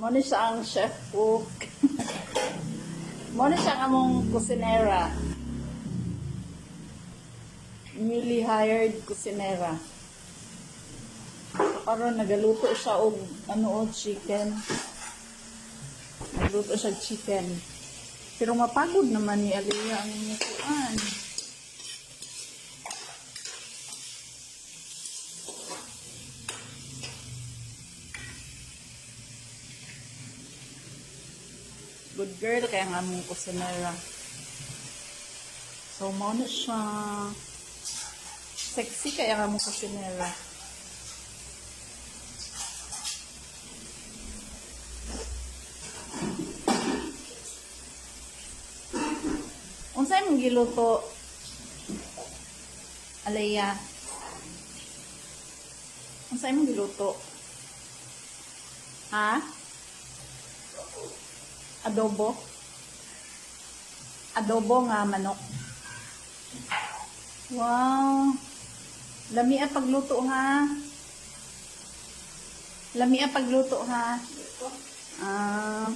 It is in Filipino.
Mo ni siya ang chef cook. Mo ni siya among kusinera. Newly hired kusinera. Karon nagaluto siya og ano og chicken. Nagluto siya chicken. Pero mapagod naman ni Aliyah ang mukuan. Good girl kaya nga mong kusinera. So, mo na siya. Sexy kaya nga mong kusinera. Unsay mong giluto? Alaya. Unsay mong giluto? Ha? Adobo? Adobo nga manok. Wow. Lami ang pagluto ha. Lami ang pagluto ha. Ah.